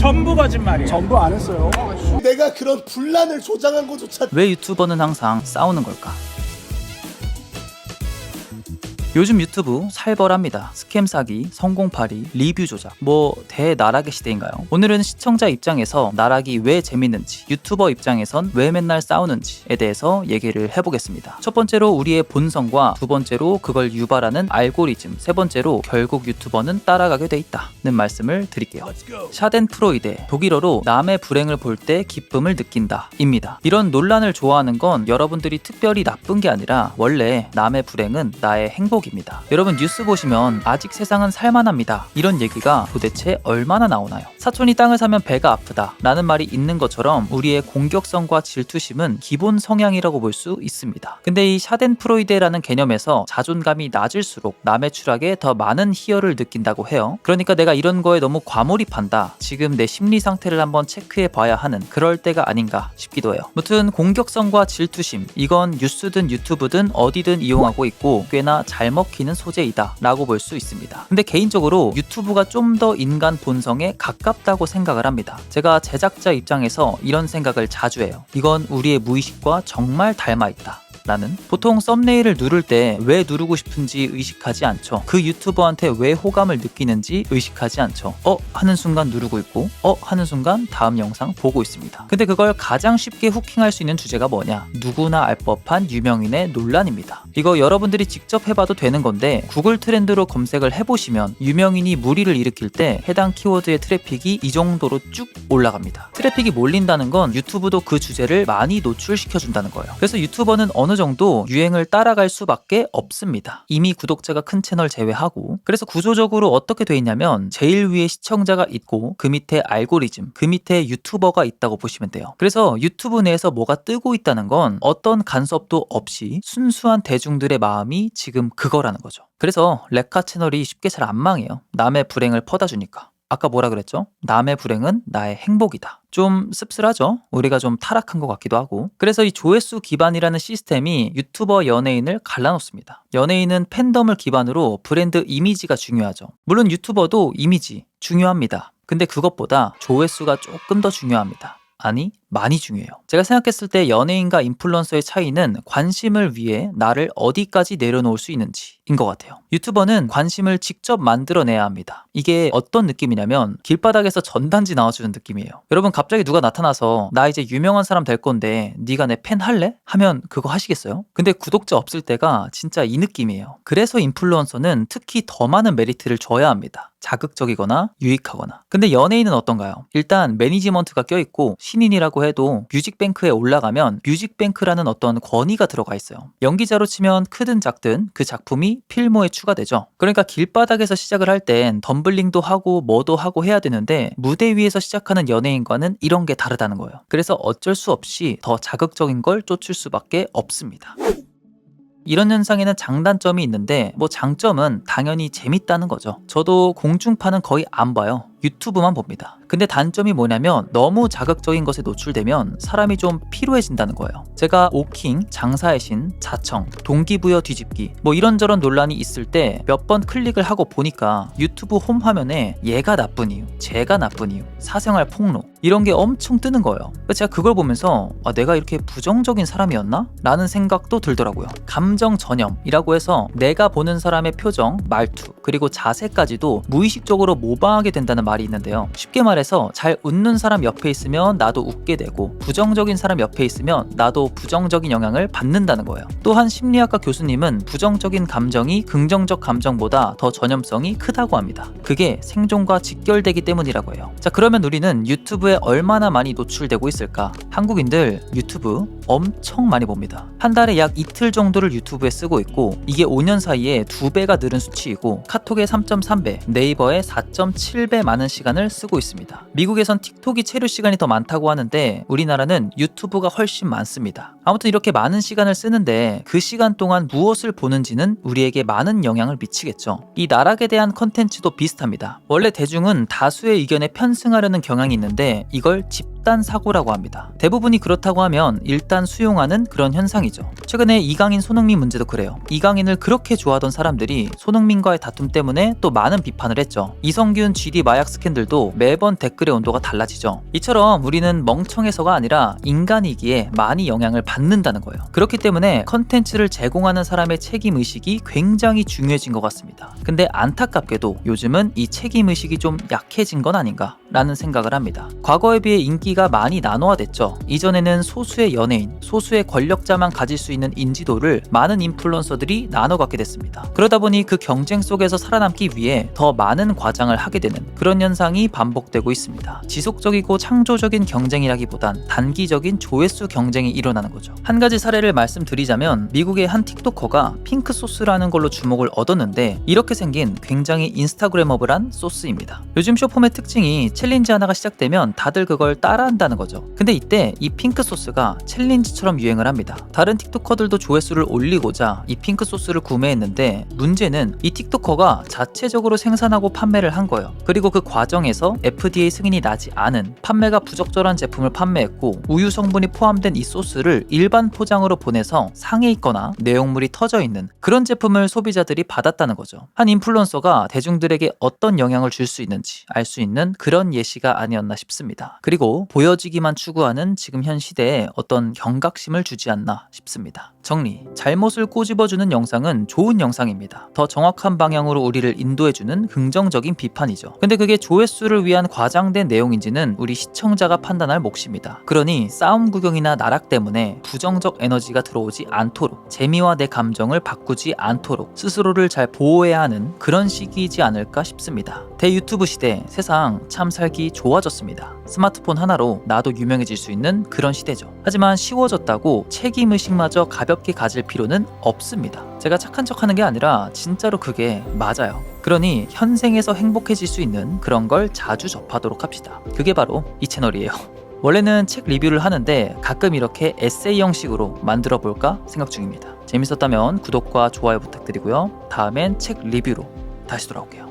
전부 거짓말이야. 전부 안 했어요. 내가 그런 분란을 조장한 것조차 왜 유튜버는 항상 싸우는 걸까? 요즘 유튜브 살벌합니다. 스캠 사기, 성공팔이, 리뷰 조작, 뭐 대나락의 시대인가요? 오늘은 시청자 입장에서 나락이 왜 재밌는지, 유튜버 입장에선 왜 맨날 싸우는지에 대해서 얘기를 해보겠습니다. 첫 번째로 우리의 본성과 두 번째로 그걸 유발하는 알고리즘, 세 번째로 결국 유튜버는 따라가게 돼 있다는 말씀을 드릴게요. 샤덴 프로이데 독일어로 남의 불행을 볼 때 기쁨을 느낀다입니다. 이런 논란을 좋아하는 건 여러분들이 특별히 나쁜 게 아니라 원래 남의 불행은 나의 행복 입니다. 여러분 뉴스 보시면 아직 세상은 살만합니다. 이런 얘기가 도대체 얼마나 나오나요? 사촌이 땅을 사면 배가 아프다 라는 말이 있는 것처럼 우리의 공격성과 질투심은 기본 성향이라고 볼 수 있습니다. 근데 이 샤덴프로이데라는 개념에서 자존감이 낮을수록 남의 추락에 더 많은 희열을 느낀다고 해요. 그러니까 내가 이런 거에 너무 과몰입한다. 지금 내 심리 상태를 한번 체크해 봐야 하는 그럴 때가 아닌가 싶기도 해요. 무튼 공격성과 질투심 이건 뉴스든 유튜브든 어디든 이용하고 있고 꽤나 잘 먹히는 소재이다 라고 볼 수 있습니다. 근데 개인적으로 유튜브가 좀 더 인간 본성에 가깝다고 생각을 합니다. 제가 제작자 입장에서 이런 생각을 자주 해요. 이건 우리의 무의식과 정말 닮아 있다. 라는 보통 썸네일을 누를 때 왜 누르고 싶은지 의식하지 않죠. 그 유튜버한테 왜 호감을 느끼는지 의식하지 않죠. 어 하는 순간 누르고 있고 어 하는 순간 다음 영상 보고 있습니다. 근데 그걸 가장 쉽게 후킹할 수 있는 주제가 뭐냐? 누구나 알 법한 유명인의 논란입니다. 이거 여러분들이 직접 해봐도 되는 건데 구글 트렌드로 검색을 해보시면 유명인이 무리를 일으킬 때 해당 키워드의 트래픽이 이 정도로 쭉 올라갑니다. 트래픽이 몰린다는 건 유튜브도 그 주제를 많이 노출시켜준다는 거예요. 그래서 유튜버는 어느 정도 유행을 따라갈 수밖에 없습니다. 이미 구독자가 큰 채널 제외하고 그래서 구조적으로 어떻게 돼 있냐면 제일 위에 시청자가 있고 그 밑에 알고리즘, 그 밑에 유튜버가 있다고 보시면 돼요. 그래서 유튜브 내에서 뭐가 뜨고 있다는 건 어떤 간섭도 없이 순수한 대중들의 마음이 지금 그거라는 거죠. 그래서 레카 채널이 쉽게 잘 안 망해요. 남의 불행을 퍼다 주니까. 아까 뭐라 그랬죠? 남의 불행은 나의 행복이다. 좀 씁쓸하죠? 우리가 좀 타락한 것 같기도 하고. 그래서 이 조회수 기반이라는 시스템이 유튜버 연예인을 갈라놓습니다. 연예인은 팬덤을 기반으로 브랜드 이미지가 중요하죠. 물론 유튜버도 이미지 중요합니다. 근데 그것보다 조회수가 조금 더 중요합니다. 아니, 많이 중요해요. 제가 생각했을 때 연예인과 인플루언서의 차이는 관심을 위해 나를 어디까지 내려놓을 수 있는지인 것 같아요. 유튜버는 관심을 직접 만들어내야 합니다. 이게 어떤 느낌이냐면 길바닥에서 전단지 나와주는 느낌이에요. 여러분 갑자기 누가 나타나서 나 이제 유명한 사람 될 건데 네가 내 팬 할래? 하면 그거 하시겠어요? 근데 구독자 없을 때가 진짜 이 느낌이에요. 그래서 인플루언서는 특히 더 많은 메리트를 줘야 합니다. 자극적이거나 유익하거나. 근데 연예인은 어떤가요? 일단 매니지먼트가 껴있고 신인이라 고 해도 뮤직뱅크에 올라가면 뮤직뱅크라는 어떤 권위가 들어가 있어요. 연기자로 치면 크든 작든 그 작품이 필모에 추가되죠. 그러니까 길바닥에서 시작을 할 땐 덤블링도 하고 뭐도 하고 해야 되는데 무대 위에서 시작하는 연예인과는 이런 게 다르다는 거예요. 그래서 어쩔 수 없이 더 자극적인 걸 쫓을 수밖에 없습니다. 이런 현상에는 장단점이 있는데 뭐 장점은 당연히 재밌다는 거죠. 저도 공중파는 거의 안 봐요. 유튜브만 봅니다. 근데 단점이 뭐냐면 너무 자극적인 것에 노출되면 사람이 좀 피로해진다는 거예요. 제가 오킹, 장사의 신, 자청, 동기부여 뒤집기 뭐 이런저런 논란이 있을 때 몇 번 클릭을 하고 보니까 유튜브 홈 화면에 얘가 나쁜 이유, 쟤가 나쁜 이유, 사생활 폭로 이런 게 엄청 뜨는 거예요. 제가 그걸 보면서 아, 내가 이렇게 부정적인 사람이었나? 라는 생각도 들더라고요. 감정 전염이라고 해서 내가 보는 사람의 표정, 말투, 그리고 자세까지도 무의식적으로 모방하게 된다는 말이 있는데요. 쉽게 말해서 잘 웃는 사람 옆에 있으면 나도 웃게 되고 부정적인 사람 옆에 있으면 나도 부정적인 영향을 받는다는 거예요. 또한 심리학과 교수님은 부정적인 감정이 긍정적 감정보다 더 전염성이 크다고 합니다. 그게 생존과 직결되기 때문이라고 해요. 자, 그러면 우리는 유튜브에 얼마나 많이 노출되고 있을까? 한국인들 유튜브 엄청 많이 봅니다. 한 달에 약 이틀 정도를 유튜브에 쓰고 있고 이게 5년 사이에 두 배가 늘은 수치이고 카톡의 3.3배, 네이버의 4.7배 많은 시간을 쓰고 있습니다. 미국에선 틱톡이 체류 시간이 더 많다고 하는데 우리나라는 유튜브가 훨씬 많습니다. 아무튼 이렇게 많은 시간을 쓰는데 그 시간 동안 무엇을 보는지는 우리에게 많은 영향을 미치겠죠. 이 나락에 대한 컨텐츠도 비슷합니다. 원래 대중은 다수의 의견에 편승하려는 경향이 있는데 이걸 집 집단 사고라고 합니다. 대부분이 그렇다고 하면 일단 수용하는 그런 현상이죠. 최근에 이강인 손흥민 문제도 그래요. 이강인을 그렇게 좋아하던 사람들이 손흥민과의 다툼 때문에 또 많은 비판을 했죠. 이성균 GD 마약 스캔들도 매번 댓글의 온도가 달라지죠. 이처럼 우리는 멍청해서가 아니라 인간이기에 많이 영향을 받는다는 거예요. 그렇기 때문에 컨텐츠를 제공하는 사람의 책임 의식이 굉장히 중요해진 것 같습니다. 근데 안타깝게도 요즘은 이 책임 의식이 좀 약해진 건 아닌가? 라는 생각을 합니다. 과거에 비해 인기 가 많이 나노화됐죠. 이전에는 소수의 연예인, 소수의 권력자만 가질 수 있는 인지도를 많은 인플루언서들이 나눠 갖게 됐습니다. 그러다 보니 그 경쟁 속에서 살아남기 위해 더 많은 과장을 하게 되는 그런 현상이 반복되고 있습니다. 지속적이고 창조적인 경쟁이라기보단 단기적인 조회수 경쟁이 일어나는 거죠. 한 가지 사례를 말씀드리자면 미국의 한 틱토커가 핑크 소스라는 걸로 주목을 얻었는데 이렇게 생긴 굉장히 인스타그래머블한 소스입니다. 요즘 쇼폼의 특징이 챌린지 하나가 시작되면 다들 그걸 따라 한다는 거죠. 근데 이때 이 핑크 소스가 챌린지처럼 유행을 합니다. 다른 틱토커들도 조회수를 올리고자 이 핑크 소스를 구매했는데 문제는 이 틱토커가 자체적으로 생산하고 판매를 한 거예요. 그리고 그 과정에서 FDA 승인이 나지 않은 판매가 부적절한 제품을 판매했고 우유 성분이 포함된 이 소스를 일반 포장으로 보내서 상해 있거나 내용물이 터져 있는 그런 제품을 소비자들이 받았다는 거죠. 한 인플루언서가 대중들에게 어떤 영향을 줄 수 있는지 알 수 있는 그런 예시가 아니었나 싶습니다. 그리고 보여지기만 추구하는 지금 현 시대에 어떤 경각심을 주지 않나 싶습니다. 정리. 잘못을 꼬집어주는 영상은 좋은 영상입니다. 더 정확한 방향으로 우리를 인도해주는 긍정적인 비판이죠. 근데 그게 조회수를 위한 과장된 내용인지는 우리 시청자가 판단할 몫입니다. 그러니 싸움 구경이나 나락 때문에 부정적 에너지가 들어오지 않도록 재미와 내 감정을 바꾸지 않도록 스스로를 잘 보호해야 하는 그런 시기이지 않을까 싶습니다. 대유튜브 시대 세상 참 살기 좋아졌습니다. 스마트폰 하나로 나도 유명해질 수 있는 그런 시대죠. 하지만 쉬워졌다고 책임의식마저 가볍게 가질 필요는 없습니다. 제가 착한 척 하는 게 아니라 진짜로 그게 맞아요. 그러니 현생에서 행복해질 수 있는 그런 걸 자주 접하도록 합시다. 그게 바로 이 채널이에요. 원래는 책 리뷰를 하는데 가끔 이렇게 에세이 형식으로 만들어 볼까 생각 중입니다. 재밌었다면 구독과 좋아요 부탁드리고요. 다음엔 책 리뷰로 다시 돌아올게요.